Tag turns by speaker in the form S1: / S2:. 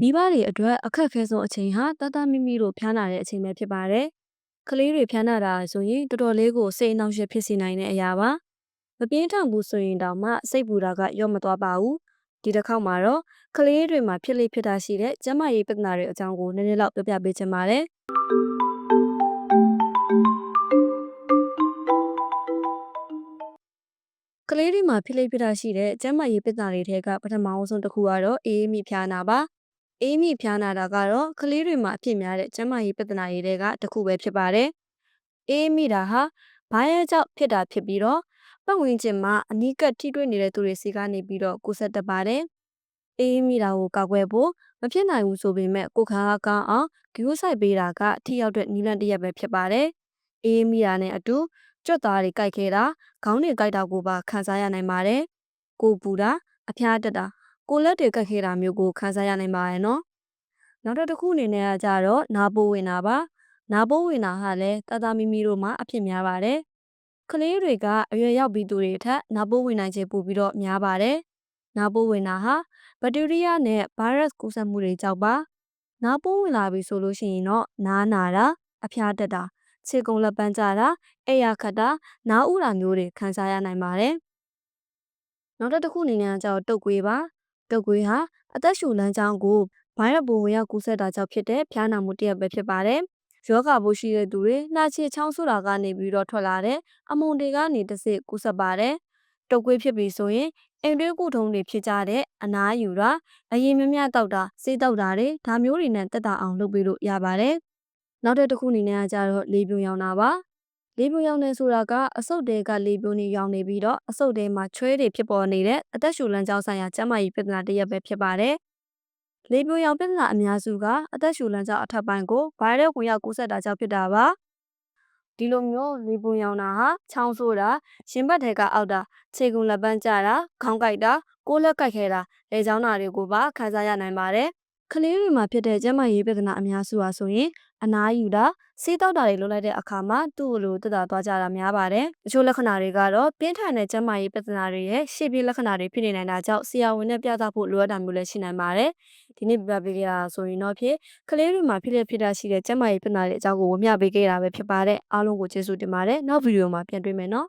S1: မိဘတွေအတွက်အခက်အခဲဆုံးအချိန်ဟာတသားမိမိတို့ဖျားနာတဲ့အချိန်ပဲဖြစ်ပါတယ်။ကလေးတွေဖျားနာတာဆိုရင်တော်တော်လေးကိုစိတ်အနှောင့်အယှက်ဖြစ်စေနိုင်တဲ့အရာပါ။မပြင်းထန်ဘူးဆိုရင်တောင်မှစိတ်ပူတာကရော့မသွားပါဘူး။ဒီတစ်ခေါက်မှာတော့ကလေးတွေမှာဖြစ်လေဖြစ်တာရှိတဲ့ကျန်းမာရေးပြဿနာတွေအကြောင်းကိုနည်းနည်းလောက်ပြောပြပေးချင်ပါတယ်။ကလေးတွေမှာဖြစ်လေဖြစ်တာရှိတဲ့ကျန်းမာရေးပြဿနာတွေထဲကပထမအဆုံးတစ်ခုကတော့အေးမိဖျားနာပါ။ အေးမိဖျားနာတာကတော့ကလေးတွေမှာအဖြစ်များတဲ့ကျန်းမာရေးပြဿနာတွေထဲကတစ်ခုပဲဖြစ်ပါတယ်။အေးမိတာဟာဘာရဲ့ကြောင့်ဖြစ်တာဖြစ်ပြီးတော့ပတ်ဝန်းကျင်မှာအနီးကပ်ထိတွေ့နေတဲ့သူတွေစီကနေပြီးတော့ကိုဆက်တတ်ပါတယ်။အေးမိတာကိုကာကွယ်ဖို့မဖြစ်နိုင်ဘူးဆိုပေမဲ့ကိုခါအားကောင်းအောင်ဂရုစိုက်ပေးတာကထိရောက်တဲ့နည်းလမ်းတစ်ရပ်ပဲဖြစ်ပါတယ်။အေးမိတာနဲ့အတူကြွက်သားတွေကြိုက်ခဲတာခေါင်းတွေကြိုက်တာကိုပါခံစားရနိုင်ပါတယ်။ကိုပူတာအဖျားတက်တာ ကိုလက်တွေကြိုက်ခဲတာမျိုးကိုခံစားရနိုင်ပါတယ်နော်။နောက်တစ်ခုအနေနဲ့ကကြတော့နာပိုးဝင်တာပါ။နာပိုးဝင်တာဟာလည်းတသားမိမိတို့မှာအဖြစ်များပါတယ်။ကလေးတွေကအရွယ်ရောက်ပြီးသူတွေထက်နာပိုးဝင်နိုင်ခြေပိုပြီးတော့များပါတယ်။နာပိုးဝင်တာဟာဘက်တီးရီးယားနဲ့ဗိုင်းရပ်စ်ကူးစက်မှုတွေကြောင့်ပါ။နာပိုးဝင်လာပြီဆိုလို့ရှိရင်တော့နားနာတာအဖျားတက်တာခြေကုံလက်ပန်းကျတာအိပ်ရခတ်တာနားဥတာမျိုးတွေခံစားရနိုင်ပါတယ်။နောက်တစ်ခုအနေနဲ့ကကျတော့တုပ်ကွေးပါ။ တုပ်ကွေးဟာအသက်ရှူလမ်းကြောင်းကိုဗိုင်းရပ်စ်ပိုးဝင်ရောက်ကူးစက်တာကြောင့်ဖြစ်တဲ့ဖျားနာမှုတစ်ရပ်ပဲဖြစ်ပါတယ်။ယောဂပိုးရှိတဲ့သူတွေနှာချေချောင်းဆိုးတာကနေပြီးတော့ထွက်လာတဲ့အမုန်တွေကနေတစ်စစ်ကူးစက်ပါတယ်။တုပ်ကွေးဖြစ်ပြီဆိုရင်အိမ်တွင်းကုထုံးတွေဖြစ်ကြတဲ့အနားယူတာအရင်မမြတောက်တာစေးတောက်တာတွေဒါမျိုးတွေနဲ့တက်တာအောင်လုပ်ပေးလို့ရပါတယ်။နောက်တစ်ခုအနေနဲ့ကကြတော့လေပြွန်ရောင်တာပါ။ လေပြွန်ရောင်နေဆိုတာကအဆုတ်တဲကလေပြွန်တွေရောင်နေပြီးတော့အဆုတ်တဲမှာချွဲတွေဖြစ်ပေါ်နေတဲ့အသက်ရှူလမ်းကြောင်းဆိုင်ရာကျန်းမာရေးပြဿနာတစ်ရပ်ပဲဖြစ်ပါတယ်။လေပြွန်ရောင်ပြဿနာအများစုကအသက်ရှူလမ်းကြောင်းအထက်ပိုင်းကိုဗိုင်းရပ်ဝင်ရောက်ကူးစက်တာကြောင့်ဖြစ်တာပါ။ဒီလိုမျိုးလေပွန်ရောင်တာဟာချောင်းဆိုးတာရင်ဘတ်ထဲကအောက်တာခြေကုံလက်ပန်းကျတာခေါင်းကိုက်တာကိုယ်လက်ကိုက်ခဲတာလေချောင်းတာတွေကိုပါခံစားရနိုင်ပါတယ် ကလေးတွေမှာဖြစ်တဲ့ကျန်းမာရေးပြဿနာအများစုဟာဆိုရင်အနားယူတာစေးတောက်တာတွေလုပ်လိုက်တဲ့အခါမှာသူ့လိုတက်တာသွားကြတာများပါတယ်တချို့လက္ခဏာတွေကတော့ပြင်းထန်တဲ့ကျန်းမာရေးပြဿနာတွေရဲ့ရှေ့ပြေးလက္ခဏာတွေဖြစ်နေနိုင်တာကြောင့်ဆရာဝန်နဲ့ပြသဖို့လိုအပ်တာမျိုးလည်းရှိနိုင်ပါတယ်ဒီနေ့ပြပြပေးခဲ့တာဆိုရင်တော့ဖြစ်ကလေးတွေမှာဖြစ်လက်ဖြစ်တာရှိတဲ့ကျန်းမာရေးပြဿနာတွေအကြောင်းကိုဝမျှပေးခဲ့တာပဲဖြစ်ပါတယ်အားလုံးကိုကျေးဇူးတင်ပါတယ်နောက်ဗီဒီယိုမှာပြန်တွေ့မယ်နော်